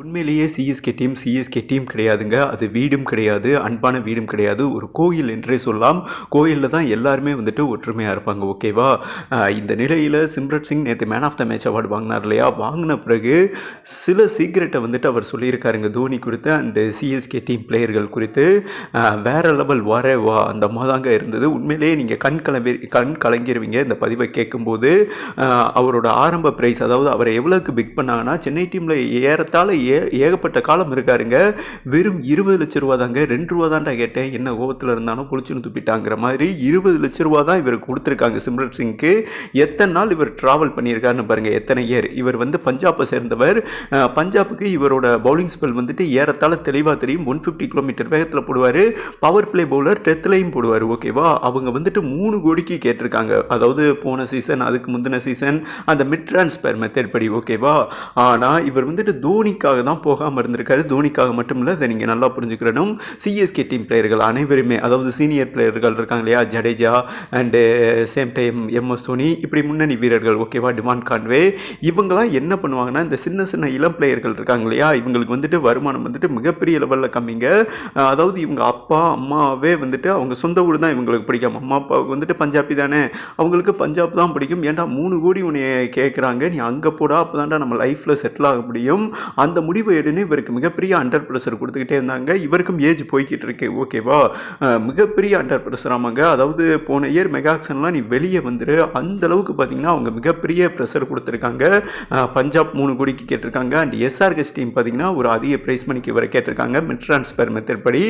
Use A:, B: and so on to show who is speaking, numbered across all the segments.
A: உண்மையிலேயே CSK team CSK team கிடையாதுங்க. அது வீடும் கிடையாது அன்பான வீடும் கிடையாது. ஒரு கோயில் என்றே சொல்லலாம். கோயிலில் தான் எல்லாருமே வந்துட்டு ஒற்றுமையாக இருப்பாங்க ஓகேவா இந்த நிலையில் சிம்ரத் சிங் நேற்று man of the match award வாங்கினார் இல்லையா? வாங்கின பிறகு சில சீக்ரெட்டை வந்துட்டு அவர் சொல்லியிருக்காருங்க தோனி குறித்து அந்த சிஎஸ்கே டீம் பிளேயர்கள் குறித்து. வேற லெவல் வரே வா அந்த மாதாங்க இருந்தது. உண்மையிலேயே நீங்கள் கண் கலங்கி கண் கலங்கிருவீங்க இந்த பதிவை கேட்கும்போது. அவரோட ஆரம்ப பிரைஸ் அதாவது அவரை எவ்வளோக்கு பிக் பண்ணாங்கன்னா சென்னை டீமில் ஏறத்தாழ ஏ ஏகப்பட்ட காலம் இருக்காருங்க. வெறும் இருபது லட்ச ரூபா தாங்க. ரெண்டு ரூபா தான்டா கேட்டேன். என்ன கோபத்தில் இருந்தாலும் குளிச்சுன்னு துப்பிட்டாங்கிற மாதிரி இருபது லட்ச ரூபா தான் இவருக்கு கொடுத்துருக்காங்க சிம்ரன் சிங்க்கு எத்தனை நாள் இவர் ட்ராவல் பண்ணியிருக்காருன்னு பாருங்க. எத்தனை இயர் இவர் வந்து பஞ்சாப்பை சேர்ந்தவர். பஞ்சாபுக்கு இவரோட பவுலிங் ஸ்பெல் வந்துட்டு ஏறத்தாழ தெளிவாக தெரியும். ஒன் ஃபிஃப்டி கிலோமீட்டர் வேகத்தில் போடுவார். பவர் பிளே பவுலர் டெத்லையும் போடுவார். ஓகேவா அவங்க வந்துட்டு மூணு கோடிக்கு கேட்டிருக்காங்க. அதாவது போன சீசன் அதுக்கு முந்தின சீசன் அந்த மிட் ட்ரான்ஸ்பர் மெத்தட் படி ஓகேவா ஆனால் இவர் வந்துட்டு தோனிக்காக தான் போகாமல் இருந்திருக்காரு. தோனிக்காக மட்டும் இல்லை அதை நீங்கள் நல்லா புரிஞ்சுக்கிறணும் சிஎஸ்கே டீம் பிளேயர்கள் அனைவருமே அதாவது சீனியர் பிளேயர்கள் இருக்காங்க இல்லையா? Jadeja and same time MS Dhoni இப்படி முன்னணி வீரர்கள் ஓகேவா டிமான் கான்வே இவங்கெல்லாம் என்ன பண்ணுவாங்கன்னா இந்த சின்ன சின்ன இளம் பிளேயர்கள் இருக்காங்க இல்லையா? இவங்களுக்கு வந்துட்டு வருமானம் வந்துட்டு மிகப்பெரிய லெவலில் கம்மிங்க. அதாவது இவங்க அப்பா அம்மாவே வந்துட்டு அவங்க சொந்த ஊர் தான் இவங்களுக்கு பிடிக்கும். அம்மா அப்பாவுக்கு வந்துட்டு பஞ்சாபி தானே. அவங்களுக்கு பஞ்சாப் தான் பிடிக்கும். ஏன்டா மூணு கோடி உன்னை கேட்குறாங்க நீ அங்கே போடா அப்போ நம்ம லைஃப்பில் செட்டில் ஆக முடியும். அந்த முடிவு எடுன்னு இவருக்கு மிகப்பெரிய அண்டர் ப்ரெஷர் கொடுத்துக்கிட்டே இருந்தாங்க. இவருக்கும் ஏஜ் போய்கிட்டு இருக்கு. ஓகேவா மிகப்பெரிய அண்டர் ப்ரெஷர் ஆமாங்க. அதாவது போன இயர் மெகாக்சன்லாம் நீ வெளியே வந்துரு. அந்த அளவுக்கு பார்த்தீங்கன்னா அவங்க மிகப்பெரிய ப்ரெஷர் கொடுத்துருக்காங்க. பஞ்சாப் மூணு கோடிக்கு கேட்டிருக்காங்க. அண்ட் எஸ்ஆர்கெஸ் டீம் பார்த்தீங்கன்னா ஒரு அதிக ப்ரைஸ் மணிக்கு இவரை கேட்டிருக்காங்க. மிட் ட்ரான்ஸ்ஃபர் மெத்தட் படி.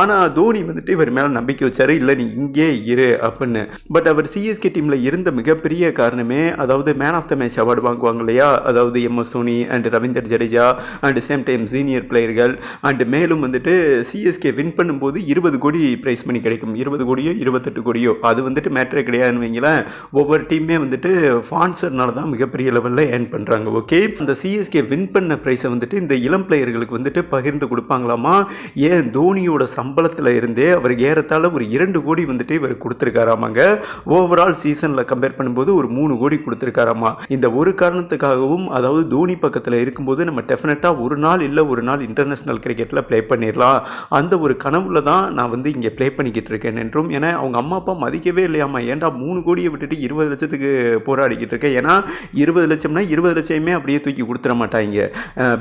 A: ஆனால் தோனி வந்துட்டு இவர் மேலே நம்பிக்கை வச்சாரு. இல்லை நீ இங்கே இரு அப்படின்னு. பட் அவர் சிஎஸ்கே டீமில் இருந்த மிகப்பெரிய காரணமே அதாவது man of the match award வாங்குவாங்க இல்லையா? அதாவது MS Dhoni and Ravindra Jadeja. And same time senior பிளேயர்கள் and மேலும் வந்துட்டு சிஎஸ்கே வின் பண்ணும்போது இருபது கோடி ப்ரைஸ் மணி கிடைக்கும். இருபது கோடியோ இருபத்தெட்டு கோடியோ. அது வந்துட்டு மேட்ரே கிடையாதுன்னு வைங்களேன். ஒவ்வொரு டீமே வந்துட்டு ஃபான்சர்னால தான் மிகப்பெரிய லெவலில் ஏர்ன் பண்ணுறாங்க ஓகே அந்த சிஎஸ்கே வின் பண்ண ப்ரைஸை வந்துட்டு இந்த இளம் பிளேயர்களுக்கு வந்துட்டு பகிர்ந்து கொடுப்பாங்களாமா? ஏன் தோனியோட சம்பளத்தில் இருந்தே அவருக்கு ஏறத்தாழ ஒரு இரண்டு கோடி வந்துட்டு இவர் கொடுத்துருக்காராமாங்க? ஓவரால் சீசனில் கம்பேர் பண்ணும்போது ஒரு மூணு கோடி கொடுத்துருக்காராமா? இந்த ஒரு காரணத்துக்காகவும் அதாவது தோனி பக்கத்தில் இருக்கும்போது நம்ம டெஃபினட்டாக ஒரு நாள் இல்லை ஒரு நாள் இன்டர்நேஷ்னல் கிரிக்கெட்டில் ப்ளே பண்ணிடலாம் அந்த ஒரு கனவுல தான் நான் வந்து இங்கே ப்ளே பண்ணிக்கிட்டு இருக்கேன் என்றும் ஏன்னா அவங்க அம்மா அப்பா மதிக்கவே இல்லையாம்மா. ஏன்டா மூணு கோடியை விட்டுட்டு இருபது லட்சத்துக்கு போராடிக்கிட்டு இருக்கேன்? ஏன்னா இருபது லட்சம்னா இருபது லட்சமே அப்படியே தூக்கி கொடுத்துட மாட்டாங்க.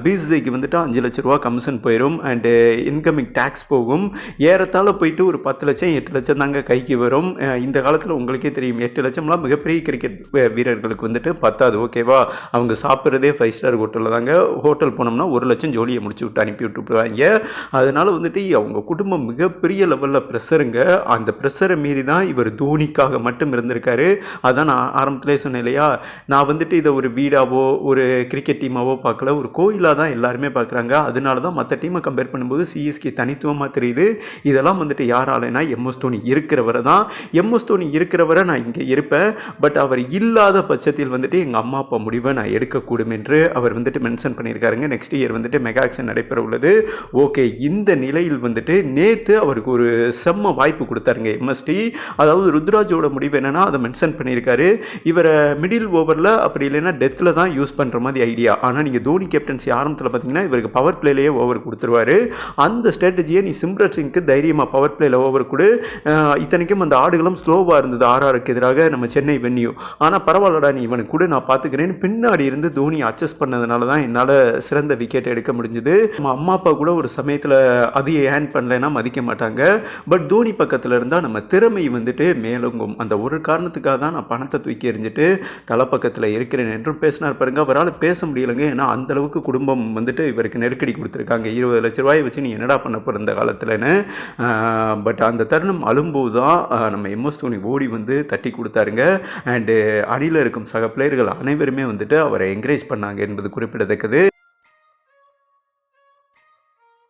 A: பிசிசிக்கு வந்துட்டு அஞ்சு லட்ச ரூபா கமிஷன் போயிடும் அண்டு இன்கமிங் டேக்ஸ் போகும். ஏறத்தாழ போயிட்டு ஒரு பத்து லட்சம் எட்டு லட்சம் தாங்க கைக்கு வரும். இந்த காலத்தில் உங்களுக்கே தெரியும் எட்டு லட்சம்லாம் மிகப்பெரிய கிரிக்கெட் வீரர்களுக்கு வந்துட்டு பத்தாது ஓகேவா அவங்க சாப்பிட்றதே ஃபைவ் ஸ்டார் ஹோட்டலில் தாங்க. ஹோட்டல் போனோம்னா ஒரு லட்சம் ஜோலியை முடிச்சு விட்டு அனுப்பி விட்டுருவாங்க. அதனால் வந்துட்டு அவங்க குடும்பம் மிகப்பெரிய லெவலில் ப்ரெஷருங்க. அந்த ப்ரெஷரை மீறி தான் இவர் தோனிக்காக மட்டும் இருந்திருக்காரு. அதான் நான் ஆரம்பத்திலே சொன்னேன் இல்லையா? நான் வந்துட்டு இதை ஒரு வீடாவோ ஒரு கிரிக்கெட் டீமாவோ பார்க்கல. ஒரு கோயிலாக தான் எல்லாருமே பார்க்குறாங்க. அதனால தான் மற்ற டீமை கம்பேர் பண்ணும்போது சிஎஸ்கே தனித்துவமாக தெரியுது. இதெல்லாம் வந்துட்டு யாராலனா எம்எஸ் தோனி இருக்கிறவரை தான். எம்எஸ் தோனி இருக்கிறவரை நான் இங்கே இருப்பேன். பட் அவர் இல்லாத பட்சத்தில் வந்துட்டு எங்கள் அம்மா அப்பா முடிவை நான் எடுக்கக்கூடும் என்று அவர் வந்துட்டு மென்ஷன் பண்ணியிருக்காருங்க. நெக்ஸ்ட் இயர் வந்துட்டு மெகா ஆக்ஷன் நடைபெற உள்ளது. ஓகே இந்த நிலையில் வந்துட்டு நேற்று அவருக்கு ஒரு செம்ம வாய்ப்பு கொடுத்தாருங்க எம்எஸ்டி அதாவது ருத்ராஜோட முடிவு என்னென்னா அதை மென்ஷன் பண்ணியிருக்காரு. இவரை மிடில் ஓவரில் அப்படி இல்லைன்னா டெத்தில் தான் யூஸ் பண்ணுற மாதிரி ஐடியா ஆனால் நீங்கள் தோனி கேப்டன்சி ஆரம்பத்தில் பார்த்தீங்கன்னா இவருக்கு பவர் பிளேலேயே ஓவர் கொடுத்துருவாரு. அந்த ஸ்ட்ராட்டஜியை நீ சிம்ரத் சிங்க்கு தைரியமாக பவர் பிளேயில் ஓவர் கொடு. இத்தனைக்கும் அந்த ஆடுகளும் ஸ்லோவாக இருந்தது. ஆர்ஆருக்கு எதிராக நம்ம சென்னை வென்யூ ஆனால் பரவாயில்லடா நீ இவனுக்கு கூட நான் பார்த்துக்கிறேன்னு பின்னாடி இருந்து தோனி அட்ஜஸ்ட் பண்ணதுனால தான் என்னால் சிறந்த விக்கெட் எடுக்க முடிஞ்சுது. நம்ம அம்மா அப்பா கூட ஒரு சமயத்தில் அதையே ஹேண்ட் பண்ணலைன்னா மதிக்க மாட்டாங்க. பட் தோனி பக்கத்தில் இருந்தால் நம்ம திறமை வந்துட்டு மேலோங்கும். அந்த ஒரு காரணத்துக்காக தான் நான் பணத்தை தூக்கி எறிஞ்சிட்டு தலை பக்கத்தில் இருக்கிறேன் என்றும் பேசினார் பாருங்க. அவரால் பேச முடியலைங்க. ஏன்னா அந்த அளவுக்கு குடும்பம் வந்துட்டு இவருக்கு நெருக்கடி கொடுத்துருக்காங்க. இருபது லட்ச ரூபாயை வச்சு நீ என்னடா பண்ண போகிற இந்த காலத்தில்னு பட் அந்த தருணம் அழும்போது தான் நம்ம எம்எஸ் தோனி ஓடி வந்து தட்டி கொடுத்தாருங்க. அண்டு அணியில் இருக்கும் சக பிளேயர்கள் அனைவருமே வந்துட்டு அவரை என்கரேஜ் பண்ணாங்க என்பது குறிப்பிடத்தக்கது.